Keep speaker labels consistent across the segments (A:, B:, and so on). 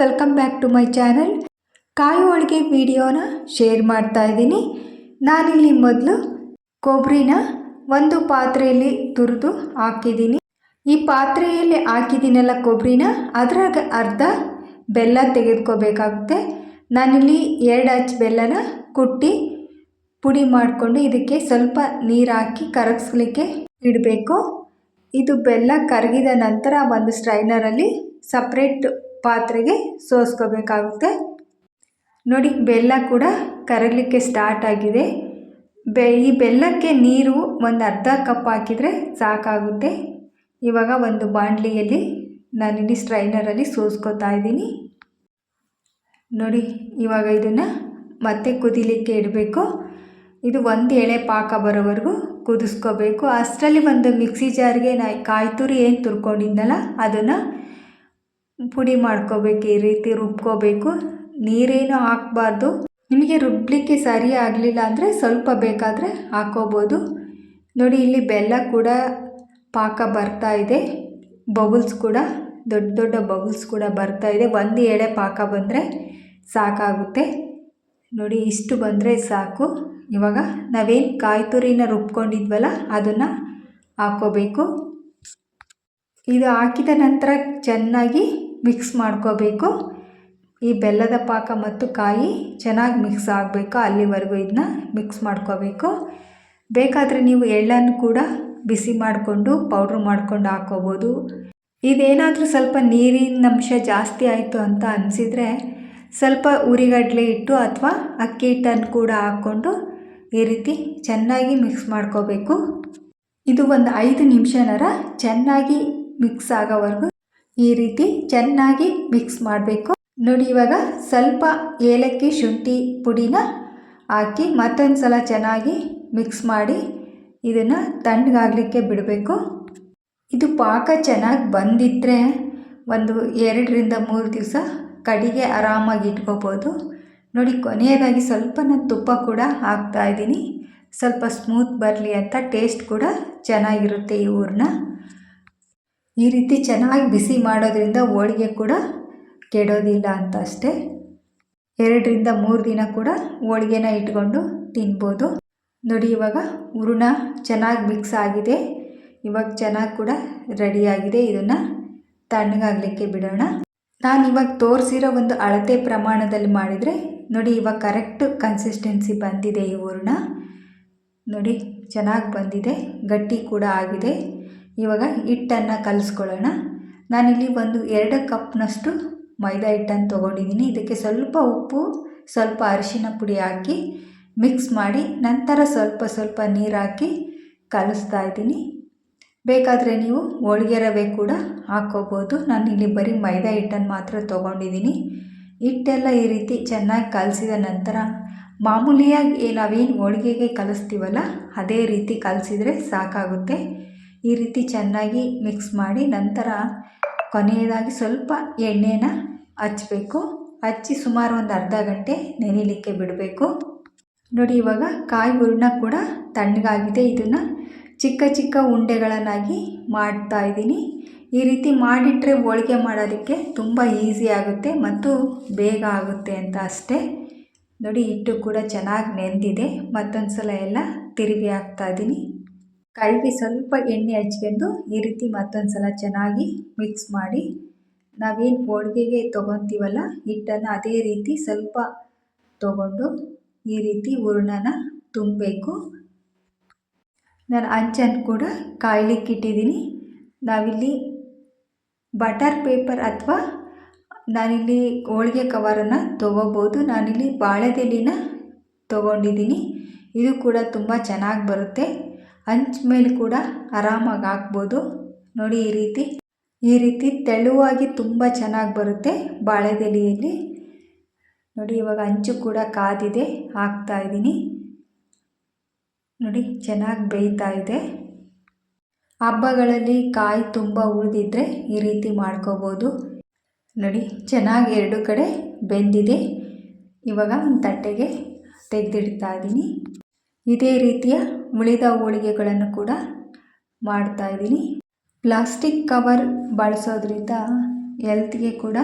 A: Welcome back to my channel ಕಾಯಿ ಹೋಳಿಗೆ ವಿಡಿಯೋನ ಶೇರ್ ಮಾಡ್ತಾ ಇದ್ದೀನಿ. ನಾನಿಲ್ಲಿ ಮೊದಲು ಕೊಬ್ಬರಿನ ಒಂದು ಪಾತ್ರೆಯಲ್ಲಿ ತುರಿದು ಹಾಕಿದ್ದೀನಿ. ಈ ಪಾತ್ರೆಯಲ್ಲಿ ಹಾಕಿದ್ದೀನಲ್ಲ ಕೊಬ್ಬರಿನ ಅದ್ರಾಗ ಅರ್ಧ ಬೆಲ್ಲ ತೆಗೆದುಕೋಬೇಕಾಗುತ್ತೆ. ನಾನಿಲ್ಲಿ ಎರಡು ಹಚ್ ಬೆಲ್ಲನ ಕುಟ್ಟಿ ಪುಡಿ ಮಾಡಿಕೊಂಡು ಇದಕ್ಕೆ ಸ್ವಲ್ಪ ನೀರು ಹಾಕಿ ಕರಗಿಸ್ಲಿಕ್ಕೆ ಇಡಬೇಕು. ಇದು ಬೆಲ್ಲ ಕರಗಿದ ನಂತರ ಒಂದು ಸ್ಟ್ರೈನರಲ್ಲಿ ಸಪ್ರೇಟ್ ಪಾತ್ರೆಗೆ ಸೋಸ್ಕೋಬೇಕಾಗುತ್ತೆ. ನೋಡಿ, ಬೆಲ್ಲ ಕೂಡ ಕರಗಲಿಕ್ಕೆ ಸ್ಟಾರ್ಟ್ ಆಗಿದೆ. ಬೆ, ಈ ಬೆಲ್ಲಕ್ಕೆ ನೀರು ಒಂದು ಅರ್ಧ ಕಪ್ ಹಾಕಿದರೆ ಸಾಕಾಗುತ್ತೆ. ಇವಾಗ ಒಂದು ಬಾಣಲಿಯಲ್ಲಿ ನಾನಿಲ್ಲಿ ಸ್ಟ್ರೈನರಲ್ಲಿ ಸೋಸ್ಕೋತಾ ಇದ್ದೀನಿ. ನೋಡಿ, ಇವಾಗ ಇದನ್ನು ಮತ್ತೆ ಕುದಿಲಿಕ್ಕೆ ಇಡಬೇಕು. ಇದು ಒಂದು ಎಳೆ ಪಾಕ ಬರೋವರೆಗೂ ಕುದಿಸ್ಕೋಬೇಕು. ಅಷ್ಟರಲ್ಲಿ ಒಂದು ಮಿಕ್ಸಿ ಜಾರ್ಗೆ ನಾ ಕಾಯಿ ತುರಿ ಏನು ತುರ್ಕೊಂಡಿದ್ದಲ್ಲ ಅದನ್ನು ಪುಡಿ ಮಾಡ್ಕೋಬೇಕು, ಈ ರೀತಿ ರುಬ್ಕೋಬೇಕು. ನೀರೇನು ಹಾಕ್ಬಾರ್ದು. ನಿಮಗೆ ರುಬ್ಬಲಿಕ್ಕೆ ಸರಿ ಆಗಲಿಲ್ಲ ಅಂದರೆ ಸ್ವಲ್ಪ ಬೇಕಾದರೆ ಹಾಕೋಬೋದು ನೋಡಿ, ಇಲ್ಲಿ ಬೆಲ್ಲ ಕೂಡ ಪಾಕ ಬರ್ತಾ ಇದೆ. ಬಬಲ್ಸ್ ಕೂಡ, ದೊಡ್ಡ ದೊಡ್ಡ ಬಬಲ್ಸ್ ಕೂಡ ಬರ್ತಾ ಇದೆ. ಒಂದು ಎಳೆ ಪಾಕ ಬಂದರೆ ಸಾಕಾಗುತ್ತೆ. ನೋಡಿ, ಇಷ್ಟು ಬಂದರೆ ಸಾಕು. ಇವಾಗ ನಾವೇನು ಕಾಯಿ ತುರಿನ ರುಬ್ಕೊಂಡಿದ್ವಲ್ಲ, ಅದನ್ನು ಹಾಕೋಬೇಕು ಇದು ಹಾಕಿದ ನಂತರ ಚೆನ್ನಾಗಿ ಮಿಕ್ಸ್ ಮಾಡ್ಕೋಬೇಕು. ಈ ಬೆಲ್ಲದ ಪಾಕ ಮತ್ತು ಕಾಯಿ ಚೆನ್ನಾಗಿ ಮಿಕ್ಸ್ ಆಗಬೇಕು. ಅಲ್ಲಿವರೆಗೂ ಇದನ್ನ ಮಿಕ್ಸ್ ಮಾಡ್ಕೋಬೇಕು. ಬೇಕಾದರೆ ನೀವು ಎಳ್ಳನ್ನು ಕೂಡ ಬಿಸಿ ಮಾಡಿಕೊಂಡು ಪೌಡ್ರ್ ಮಾಡ್ಕೊಂಡು ಹಾಕೋಬೋದು. ಇದೇನಾದರೂ ಸ್ವಲ್ಪ ನೀರಿನ ಅಂಶ ಜಾಸ್ತಿ ಆಯಿತು ಅಂತ ಅನಿಸಿದರೆ, ಸ್ವಲ್ಪ ಉರಿಗಡಲೆ ಇಟ್ಟು ಅಥವಾ ಅಕ್ಕಿ ಹಿಟ್ಟನ್ನು ಕೂಡ ಹಾಕ್ಕೊಂಡು ಈ ರೀತಿ ಚೆನ್ನಾಗಿ ಮಿಕ್ಸ್ ಮಾಡ್ಕೋಬೇಕು. ಇದು ಒಂದು ಐದು ನಿಮಿಷನರ ಚೆನ್ನಾಗಿ ಮಿಕ್ಸ್ ಆಗೋವರೆಗೂ ಈ ರೀತಿ ಚೆನ್ನಾಗಿ ಮಿಕ್ಸ್ ಮಾಡಬೇಕು. ನೋಡಿ ಇವಾಗ ಸ್ವಲ್ಪ ಏಲಕ್ಕಿ ಶುಂಠಿ ಪುಡಿನ ಹಾಕಿ ಮತ್ತೊಂದು ಸಲ ಚೆನ್ನಾಗಿ ಮಿಕ್ಸ್ ಮಾಡಿ ಇದನ್ನು ತಣ್ಣಗಾಗಲಿಕ್ಕೆ ಬಿಡಬೇಕು. ಇದು ಪಾಕ ಚೆನ್ನಾಗಿ ಬಂದಿದ್ದರೆ ಒಂದು ಎರಡರಿಂದ ಮೂರು ದಿವಸ ಕಡಿಗೆ ಆರಾಮಾಗಿ ಇಟ್ಕೋಬೋದು. ನೋಡಿ ಕೊನೆಯದಾಗಿ ಸ್ವಲ್ಪ ನಾನು ತುಪ್ಪ ಕೂಡ ಹಾಕ್ತಾ ಇದ್ದೀನಿ. ಸ್ವಲ್ಪ ಸ್ಮೂತ್ ಬರಲಿ ಅಂತ ಟೇಸ್ಟ್ ಕೂಡ ಚೆನ್ನಾಗಿರುತ್ತೆ ಈ ಊರನ್ನ ಈ ರೀತಿ ಚೆನ್ನಾಗಿ ಬಿಸಿ ಮಾಡೋದ್ರಿಂದ ಹೋಳಿಗೆ ಕೂಡ ಕೆಡೋದಿಲ್ಲ ಅಂತ ಅಷ್ಟೇ. ಎರಡರಿಂದ ಮೂರು ದಿನ ಕೂಡ ಹೋಳಿಗೆನ ಇಟ್ಕೊಂಡು ತಿನ್ಬೋದು. ನೋಡಿ, ಇವಾಗ ಹೂರಣ ಚೆನ್ನಾಗಿ ಮಿಕ್ಸ್ ಆಗಿದೆ. ಇವಾಗ ಚೆನ್ನಾಗಿ ಕೂಡ ರೆಡಿಯಾಗಿದೆ ಇದನ್ನು ತಣ್ಣಗಾಗಲಿಕ್ಕೆ ಬಿಡೋಣ. ನಾನು ಇವಾಗ ತೋರಿಸಿರೋ ಒಂದು ಅಳತೆ ಪ್ರಮಾಣದಲ್ಲಿ ಮಾಡಿದರೆ, ನೋಡಿ, ಇವಾಗ ಕರೆಕ್ಟ್ ಕನ್ಸಿಸ್ಟೆನ್ಸಿ ಬಂದಿದೆ ಈ ಹೂರಣ. ನೋಡಿ, ಚೆನ್ನಾಗಿ ಬಂದಿದೆ. ಗಟ್ಟಿ ಕೂಡ ಆಗಿದೆ. ಇವಾಗ ಹಿಟ್ಟನ್ನು ಕಲಿಸ್ಕೊಳ್ಳೋಣ. ನಾನಿಲ್ಲಿ ಒಂದು ಎರಡು ಕಪ್ನಷ್ಟು ಮೈದಾ ಹಿಟ್ಟನ್ನು ತೊಗೊಂಡಿದ್ದೀನಿ. ಇದಕ್ಕೆ ಸ್ವಲ್ಪ ಉಪ್ಪು, ಸ್ವಲ್ಪ ಅರಿಶಿನ ಪುಡಿ ಹಾಕಿ ಮಿಕ್ಸ್ ಮಾಡಿ ನಂತರ ಸ್ವಲ್ಪ ಸ್ವಲ್ಪ ನೀರು ಹಾಕಿ ಕಲಿಸ್ತಾ ಇದ್ದೀನಿ. ಬೇಕಾದರೆ ನೀವು ಹೋಳಿಗೆ ರವೆ ಕೂಡ ಹಾಕ್ಕೋಬೋದು. ನಾನು ಇಲ್ಲಿ ಬರೀ ಮೈದಾ ಹಿಟ್ಟನ್ನು ಮಾತ್ರ ತೊಗೊಂಡಿದ್ದೀನಿ. ಹಿಟ್ಟೆಲ್ಲ ಈ ರೀತಿ ಚೆನ್ನಾಗಿ ಕಲಸಿದ ನಂತರ ಮಾಮೂಲಿಯಾಗಿ ನಾವೇನು ಹೋಳಿಗೆಗೆ ಕಲಿಸ್ತೀವಲ್ಲ, ಅದೇ ರೀತಿ ಕಲಸಿದ್ರೆ ಸಾಕಾಗುತ್ತೆ. ಈ ರೀತಿ ಚೆನ್ನಾಗಿ ಮಿಕ್ಸ್ ಮಾಡಿ ನಂತರ ಕೊನೆಯದಾಗಿ ಸ್ವಲ್ಪ ಎಣ್ಣೆನ ಹಚ್ಚಬೇಕು ಹಚ್ಚಿ ಸುಮಾರು ಒಂದು ಅರ್ಧ ಗಂಟೆ ನೆನೆಯಲಿಕ್ಕೆ ಬಿಡಬೇಕು. ನೋಡಿ, ಇವಾಗ ಕಾಯಿ ಹೂರಣ ಕೂಡ ತಣ್ಣಗಾಗಿದೆ. ಇದನ್ನು ಚಿಕ್ಕ ಚಿಕ್ಕ ಉಂಡೆಗಳನ್ನಾಗಿ ಮಾಡ್ತಾ ಇದ್ದೀನಿ. ಈ ರೀತಿ ಮಾಡಿಟ್ರೆ ಹೋಳಿಗೆ ಮಾಡೋದಕ್ಕೆ ತುಂಬ ಈಸಿ ಆಗುತ್ತೆ ಮತ್ತು ಬೇಗ ಆಗುತ್ತೆ ಅಂತ ಅಷ್ಟೇ. ನೋಡಿ, ಹಿಟ್ಟು ಕೂಡ ಚೆನ್ನಾಗಿ ನೆಂದಿದೆ. ಮತ್ತೊಂದು ಸಲ ಎಲ್ಲ ತಿರುಗಿ ಹಾಕ್ತಾ ಇದ್ದೀನಿ. ಕೈಗೆ ಸ್ವಲ್ಪ ಎಣ್ಣೆ ಹಚ್ಕೊಂಡು ಈ ರೀತಿ ಮತ್ತೊಂದು ಸಲ ಚೆನ್ನಾಗಿ ಮಿಕ್ಸ್ ಮಾಡಿ ನಾವೇನು ಹೋಳಿಗೆಗೆ ತೊಗೊತೀವಲ್ಲ ಹಿಟ್ಟನ್ನು ಅದೇ ರೀತಿ ಸ್ವಲ್ಪ ತೊಗೊಂಡು ಈ ರೀತಿ ಹೂರ್ಣನ ತುಂಬಬೇಕು. ನಾನು ಅಂಚನ್ನು ಕೂಡ ಕಾಯ್ಲಿಕ್ಕೆ ಇಟ್ಟಿದ್ದೀನಿ. ನಾವಿಲ್ಲಿ ಬಟರ್ ಪೇಪರ್ ಅಥವಾ ನಾನಿಲ್ಲಿ ಹೋಳಿಗೆ ಕವರನ್ನು ತೊಗೋಬೋದು. ನಾನಿಲ್ಲಿ ಬಾಳೆದೆಲಿನ ತೊಗೊಂಡಿದ್ದೀನಿ. ಇದು ಕೂಡ ತುಂಬ ಚೆನ್ನಾಗಿ ಬರುತ್ತೆ. ಹಂಚ ಮೇಲೆ ಕೂಡ ಆರಾಮಾಗಿ ಹಾಕ್ಬೋದು. ನೋಡಿ ಈ ರೀತಿ. ಈ ರೀತಿ ತೆಳುವಾಗಿ ತುಂಬ ಚೆನ್ನಾಗಿ ಬರುತ್ತೆ ಬಾಳೆದೆಲೆಯಲ್ಲಿ ನೋಡಿ ಇವಾಗ ಹಂಚು ಕೂಡ ಕಾದಿದೆ, ಹಾಕ್ತಾ ಇದ್ದೀನಿ. ನೋಡಿ ಚೆನ್ನಾಗಿ ಬೇಯ್ತಾ ಇದೆ. ಹಬ್ಬಗಳಲ್ಲಿ ಕಾಯಿ ತುಂಬ ಉಳಿದಿದ್ರೆ ಈ ರೀತಿ ಮಾಡ್ಕೋಬೋದು. ನೋಡಿ ಚೆನ್ನಾಗಿ ಎರಡು ಕಡೆ ಬೆಂದಿದೆ. ಇವಾಗ ಒಂದು ತಟ್ಟೆಗೆ ತೆಗೆದಿಡ್ತಾ ಇದ್ದೀನಿ. ಇದೇ ರೀತಿಯ ಉಳಿದ ಹೋಳಿಗೆಗಳನ್ನು ಕೂಡ ಮಾಡ್ತಾ ಇದ್ದೀನಿ. ಪ್ಲಾಸ್ಟಿಕ್ ಕವರ್ ಬಳಸೋದ್ರಿಂದ ಹೆಲ್ತ್ಗೆ ಕೂಡ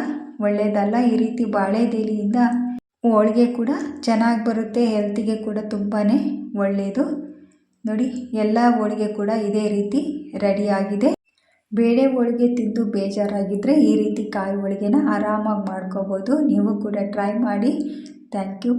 A: ಒಳ್ಳೆಯದಲ್ಲ ಈ ರೀತಿ ಬಾಳೆದೆಲೆಯಿಂದ ಹೋಳಿಗೆ ಕೂಡ ಚೆನ್ನಾಗಿ ಬರುತ್ತೆ. ಹೆಲ್ತಿಗೆ ಕೂಡ ತುಂಬಾ ಒಳ್ಳೆಯದು ನೋಡಿ, ಎಲ್ಲ ಹೋಳಿಗೆ ಕೂಡ ಇದೇ ರೀತಿ ರೆಡಿಯಾಗಿದೆ ಬೇಳೆ ಹೋಳಿಗೆ ತಿಂದು ಬೇಜಾರಾಗಿದ್ದರೆ ಈ ರೀತಿ ಕಾಯಿ ಹೋಳಿಗೆನ ಆರಾಮಾಗಿ ಮಾಡ್ಕೋಬೋದು. ನೀವು ಕೂಡ ಟ್ರೈ ಮಾಡಿ. Thank you